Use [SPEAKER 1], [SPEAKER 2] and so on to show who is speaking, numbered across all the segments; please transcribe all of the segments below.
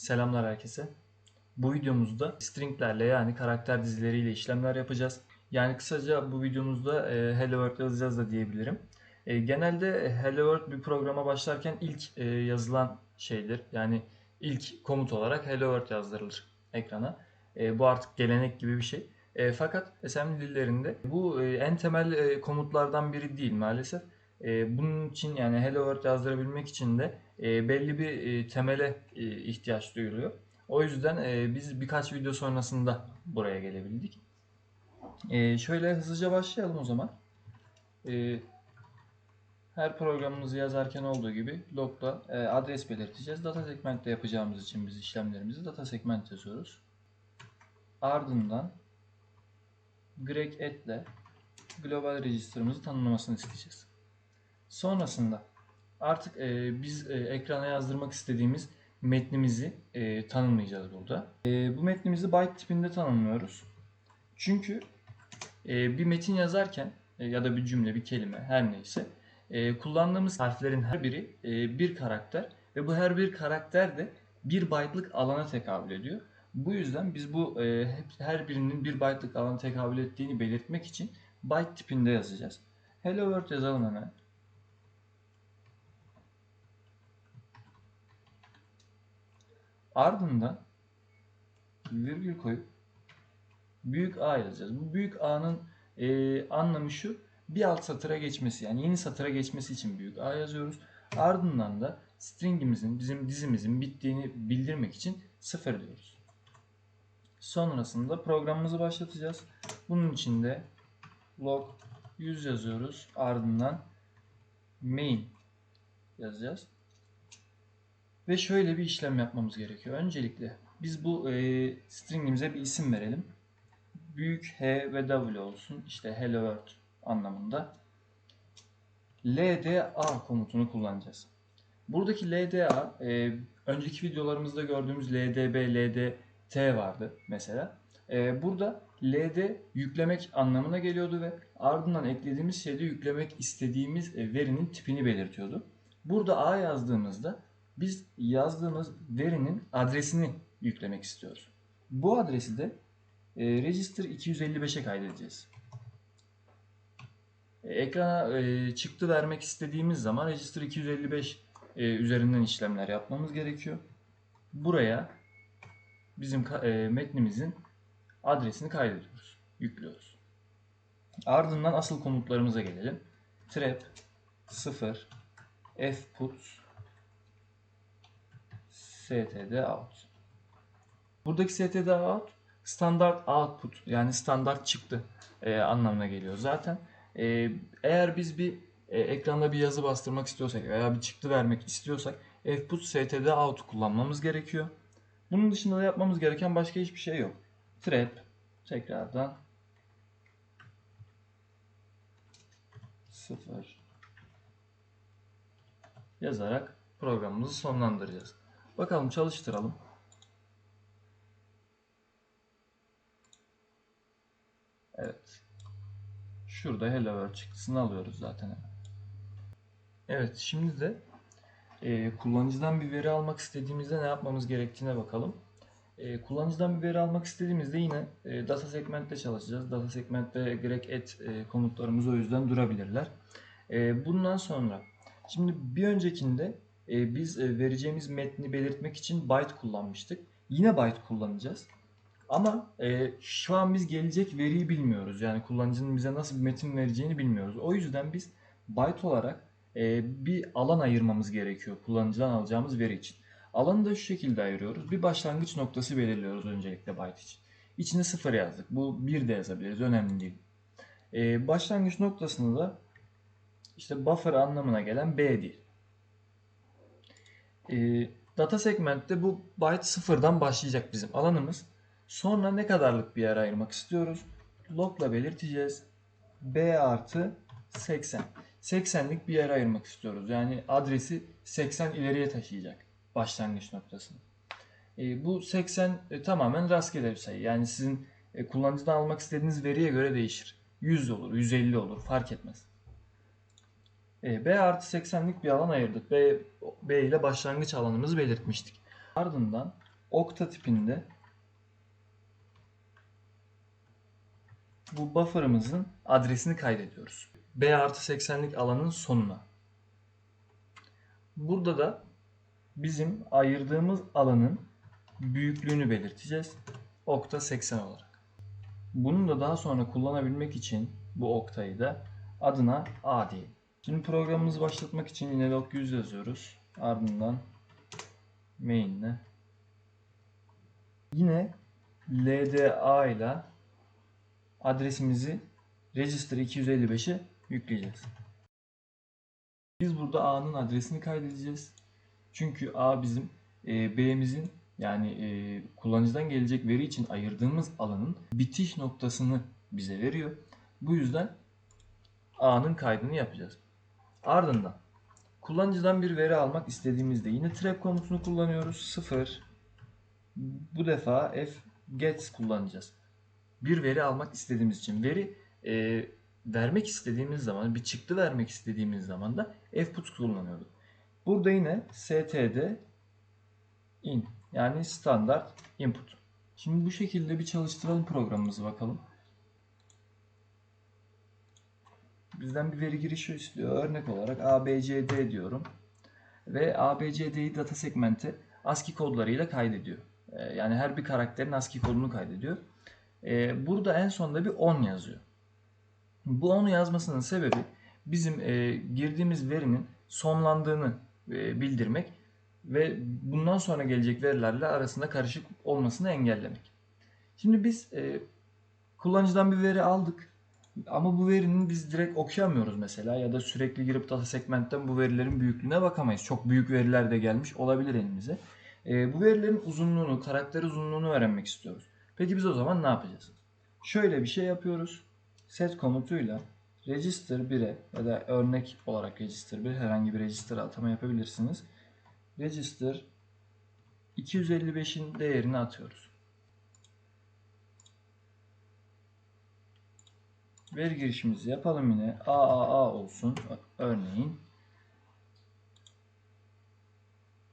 [SPEAKER 1] Selamlar herkese. Bu videomuzda stringlerle yani karakter dizileriyle işlemler yapacağız. Yani kısaca bu videomuzda e, Hello World yazacağız da diyebilirim. E, genelde Hello World bir programa başlarken ilk e, yazılan şeydir. Yani ilk komut olarak Hello World yazdırılır ekrana. Bu artık gelenek gibi bir şey. Fakat assembly dillerinde bu en temel komutlardan biri değil maalesef. Bunun için yani Hello World yazdırabilmek için de e, belli bir e, temele e, ihtiyaç duyuluyor. O yüzden biz birkaç video sonrasında buraya gelebildik. Şöyle hızlıca başlayalım o zaman. Her programımızı yazarken olduğu gibi log'da adres belirteceğiz. Data segment'te yapacağımız için biz işlemlerimizi data segment yazıyoruz. Ardından greg add'le global register'ımızı tanımlamasını isteyeceğiz. Sonrasında artık e, biz e, ekrana yazdırmak istediğimiz metnimizi e, tanımlayacağız burada. E, bu metnimizi byte tipinde tanımlıyoruz. Çünkü e, bir metin yazarken e, ya da bir cümle, bir kelime her neyse e, kullandığımız harflerin her biri e, bir karakter ve bu her bir karakter de bir byte'lık alana tekabül ediyor. Bu yüzden biz bu e, her birinin bir byte'lık alana tekabül ettiğini belirtmek için byte tipinde yazacağız. Hello World yazalım hemen. Ardından virgül koyup büyük A yazacağız. Bu büyük A'nın e, anlamı şu. Bir alt satıra geçmesi yani yeni satıra geçmesi için büyük A yazıyoruz. Ardından da stringimizin bizim dizimizin bittiğini bildirmek için sıfır diyoruz. Sonrasında programımızı başlatacağız. Bunun için de log 100 yazıyoruz. Ardından main yazacağız. Ve şöyle bir işlem yapmamız gerekiyor. Öncelikle biz bu e, stringimize bir isim verelim. Büyük H ve W olsun. İşte Hello World anlamında. LDA komutunu kullanacağız. Buradaki LDA e, önceki videolarımızda gördüğümüz LDB, LDT vardı mesela. E, burada LD yüklemek anlamına geliyordu ve ardından eklediğimiz şeyde yüklemek istediğimiz e, verinin tipini belirtiyordu. Burada A yazdığımızda biz yazdığımız verinin adresini yüklemek istiyoruz. Bu adresi de e, register 255'e kaydedeceğiz. E, ekrana e, çıktı vermek istediğimiz zaman register 255 e, üzerinden işlemler yapmamız gerekiyor. Buraya bizim e, metnimizin adresini kaydediyoruz, yüklüyoruz. Ardından asıl komutlarımıza gelelim. trap 0 fput std out. Buradaki std out standart output yani standart çıktı e, anlamına geliyor zaten. E, eğer biz bir e, ekranda bir yazı bastırmak istiyorsak veya bir çıktı vermek istiyorsak fput std out kullanmamız gerekiyor. Bunun dışında da yapmamız gereken başka hiçbir şey yok. Trap tekrardan 0 yazarak programımızı sonlandıracağız. Bakalım çalıştıralım. Evet. Şurada Hello World çıktısını alıyoruz zaten. Evet şimdi de e, kullanıcıdan bir veri almak istediğimizde ne yapmamız gerektiğine bakalım. E, kullanıcıdan bir veri almak istediğimizde yine e, data segmentte çalışacağız. Data segmentte greg add e, komutlarımız o yüzden durabilirler. E, bundan sonra şimdi bir öncekinde e, biz e, vereceğimiz metni belirtmek için byte kullanmıştık. Yine byte kullanacağız. Ama e, şu an biz gelecek veriyi bilmiyoruz. Yani kullanıcının bize nasıl bir metin vereceğini bilmiyoruz. O yüzden biz byte olarak bir alan ayırmamız gerekiyor kullanıcıdan alacağımız veri için. Alanı da şu şekilde ayırıyoruz. Bir başlangıç noktası belirliyoruz öncelikle byte için. İçine sıfır yazdık. Bu bir de yazabiliriz. Önemli değil. E, başlangıç noktasını da işte buffer anlamına gelen B değil. E, data segmentte bu byte sıfırdan başlayacak bizim alanımız. Sonra ne kadarlık bir yer ayırmak istiyoruz? Log'la belirteceğiz. B artı 80. 80'lik bir yer ayırmak istiyoruz. Yani adresi 80 ileriye taşıyacak başlangıç noktasını. E, bu 80 e, tamamen rastgele bir sayı. Yani sizin e, kullanıcıdan almak istediğiniz veriye göre değişir. 100 olur, 150 olur fark etmez. E, B artı 80'lik bir alan ayırdık. B, B ile başlangıç alanımızı belirtmiştik. Ardından okta tipinde bu buffer'ımızın adresini kaydediyoruz. B artı 80'lik alanın sonuna. Burada da bizim ayırdığımız alanın büyüklüğünü belirteceğiz. Okta 80 olarak. Bunu da daha sonra kullanabilmek için bu oktayı da adına A diyelim. Şimdi programımızı başlatmak için yine log 100 yazıyoruz. Ardından main'le yine LDA ile adresimizi register 255'e yükleyeceğiz. Biz burada A'nın adresini kaydedeceğiz. Çünkü A bizim e, B'mizin yani e, kullanıcıdan gelecek veri için ayırdığımız alanın bitiş noktasını bize veriyor. Bu yüzden A'nın kaydını yapacağız. Ardından kullanıcıdan bir veri almak istediğimizde yine trap komutunu kullanıyoruz. 0 bu defa f gets kullanacağız. Bir veri almak istediğimiz için veri e, vermek istediğimiz zaman bir çıktı vermek istediğimiz zaman da fput kullanıyorduk. Burada yine std in yani standart input. Şimdi bu şekilde bir çalıştıralım programımızı bakalım. Bizden bir veri girişi istiyor. Örnek olarak abcd diyorum. Ve abcd'yi data segment'e ASCII kodlarıyla kaydediyor. Ee, Yani her bir karakterin ASCII kodunu kaydediyor. Ee, Burada en sonunda bir 10 yazıyor. Bu 10'u yazmasının sebebi bizim e, girdiğimiz verinin sonlandığını e, bildirmek ve bundan sonra gelecek verilerle arasında karışık olmasını engellemek. Şimdi biz e, kullanıcıdan bir veri aldık ama bu verinin biz direkt okuyamıyoruz mesela ya da sürekli girip data segmentten bu verilerin büyüklüğüne bakamayız. Çok büyük veriler de gelmiş olabilir elimize. E, bu verilerin uzunluğunu, karakter uzunluğunu öğrenmek istiyoruz. Peki biz o zaman ne yapacağız? Şöyle bir şey yapıyoruz. Set komutuyla register 1'e ya da örnek olarak register 1 herhangi bir register atama yapabilirsiniz. Register 255'in değerini atıyoruz. Veri girişimizi yapalım yine. AAA olsun örneğin.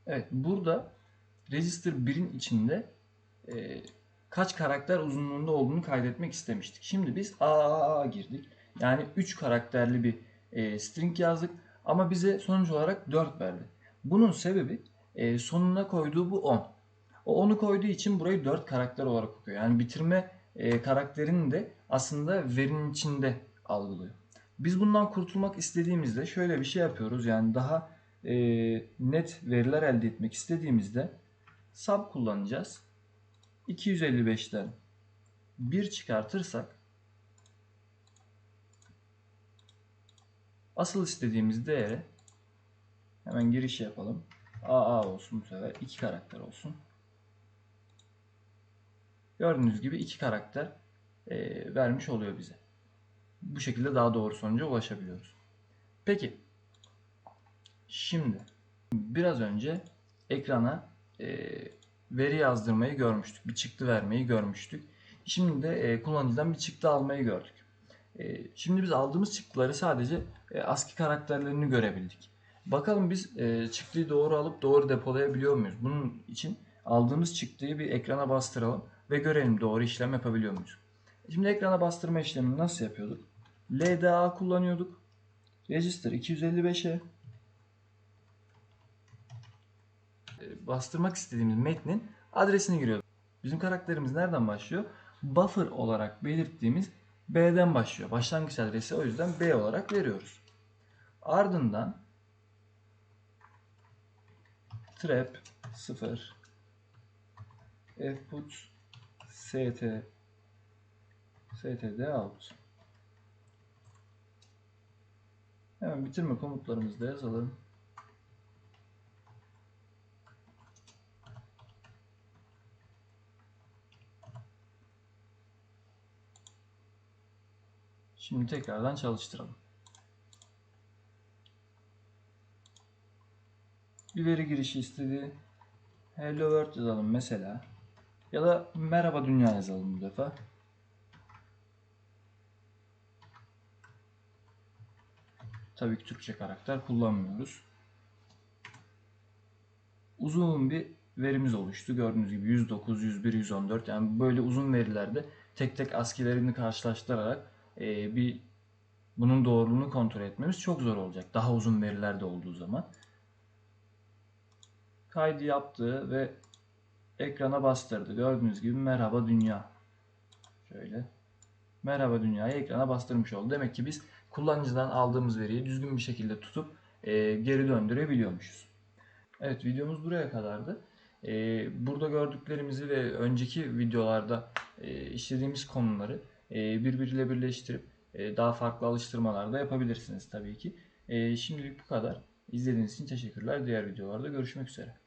[SPEAKER 1] Evet burada register 1'in içinde e, kaç karakter uzunluğunda olduğunu kaydetmek istemiştik. Şimdi biz AAA girdik. Yani 3 karakterli bir e, string yazdık ama bize sonuç olarak 4 verdi. Bunun sebebi e, sonuna koyduğu bu 10. O 10'u koyduğu için burayı 4 karakter olarak okuyor. Yani bitirme e, karakterini de aslında verinin içinde algılıyor. Biz bundan kurtulmak istediğimizde şöyle bir şey yapıyoruz. Yani daha e, net veriler elde etmek istediğimizde sub kullanacağız. 255'ten 1 çıkartırsak asıl istediğimiz değere hemen giriş yapalım. AA olsun bu sefer. 2 karakter olsun. Gördüğünüz gibi iki karakter e, vermiş oluyor bize. Bu şekilde daha doğru sonuca ulaşabiliyoruz. Peki. Şimdi biraz önce ekrana e, veri yazdırmayı görmüştük. Bir çıktı vermeyi görmüştük. Şimdi de e, kullanıcıdan bir çıktı almayı gördük. E, şimdi biz aldığımız çıktıları sadece e, ASCII karakterlerini görebildik. Bakalım biz e, çıktıyı doğru alıp doğru depolayabiliyor muyuz? Bunun için aldığımız çıktıyı bir ekrana bastıralım ve görelim doğru işlem yapabiliyor muyuz? Şimdi ekrana bastırma işlemini nasıl yapıyorduk? LDA kullanıyorduk. Register 255'e e, bastırmak istediğimiz metnin adresini giriyorduk. Bizim karakterimiz nereden başlıyor? Buffer olarak belirttiğimiz B'den başlıyor. Başlangıç adresi o yüzden B olarak veriyoruz. Ardından trap 0 fput st std out hemen bitirme komutlarımızı da yazalım. Şimdi tekrardan çalıştıralım. Bir veri girişi istedi. Hello World yazalım mesela. Ya da merhaba dünya yazalım bu defa. Tabii ki Türkçe karakter kullanmıyoruz. Uzun bir verimiz oluştu. Gördüğünüz gibi 109, 101, 114 yani böyle uzun verilerde tek tek ASCII'lerini karşılaştırarak e, bir bunun doğruluğunu kontrol etmemiz çok zor olacak. Daha uzun verilerde olduğu zaman. Kaydı yaptı ve ekrana bastırdı. Gördüğünüz gibi merhaba dünya. Şöyle. Merhaba dünyayı ekrana bastırmış oldu. Demek ki biz kullanıcıdan aldığımız veriyi düzgün bir şekilde tutup e, geri döndürebiliyormuşuz. Evet videomuz buraya kadardı. E, burada gördüklerimizi ve önceki videolarda e, işlediğimiz konuları e, birbiriyle birleştirip e, daha farklı alıştırmalar da yapabilirsiniz tabii ki. E, şimdilik bu kadar. İzlediğiniz için teşekkürler. Diğer videolarda görüşmek üzere.